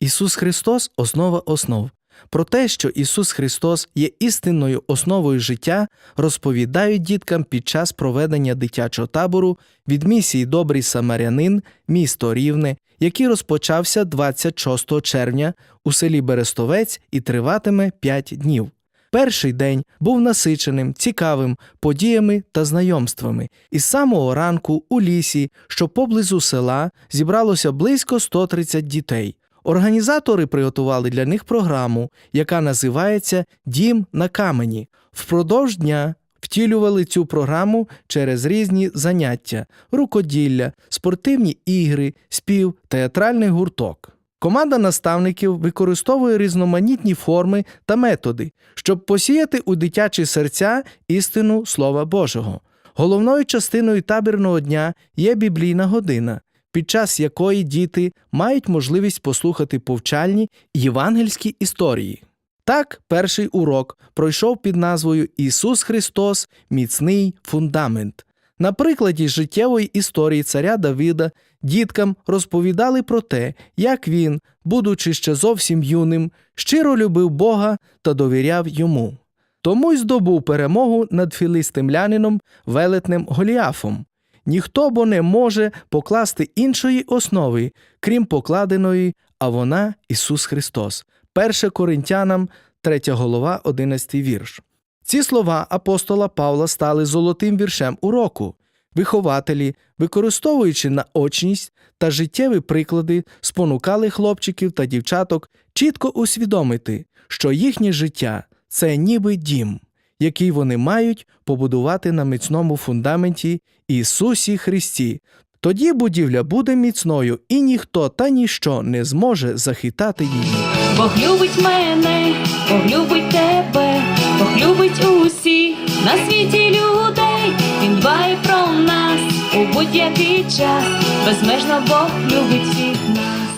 Ісус Христос основа основ. Про те, що Ісус Христос є істинною основою життя, розповідають діткам під час проведення дитячого табору від місії Добрий Самарянин, місто Рівне, який розпочався 26 червня у селі Берестовець і триватиме 5 днів. Перший день був насиченим, цікавим подіями та знайомствами. І з самого ранку у лісі, що поблизу села, зібралося близько 130 дітей. Організатори приготували для них програму, яка називається Дім на камені. Впродовж дня втілювали цю програму через різні заняття: рукоділля, спортивні ігри, спів, театральний гурток. Команда наставників використовує різноманітні форми та методи, щоб посіяти у дитячі серця істину Слова Божого. Головною частиною табірного дня є біблійна година, під час якої діти мають можливість послухати повчальні євангельські історії. Так, перший урок пройшов під назвою Ісус Христос міцний фундамент. На прикладі життєвої історії царя Давида діткам розповідали про те, як він, будучи ще зовсім юним, щиро любив Бога та довіряв йому. Тому й здобув перемогу над філистимлянином велетнем Голіафом. Ніхто бо не може покласти іншої основи, крім покладеної, а вона Ісус Христос. 1 Коринтянам, 3 голова, 11 вірш. Ці слова апостола Павла стали золотим віршем уроку. Вихователі, використовуючи наочність та життєві приклади, спонукали хлопчиків та дівчаток чітко усвідомити, що їхнє життя це ніби дім, який вони мають побудувати на міцному фундаменті Ісусі Христі. Тоді будівля буде міцною, і ніхто та ніщо не зможе захитати її. Бог любить мене, Бог любить тебе, Бог любить усіх на світі людей. Він дбає про нас у будь-який час. Безмежно Бог любить всіх нас.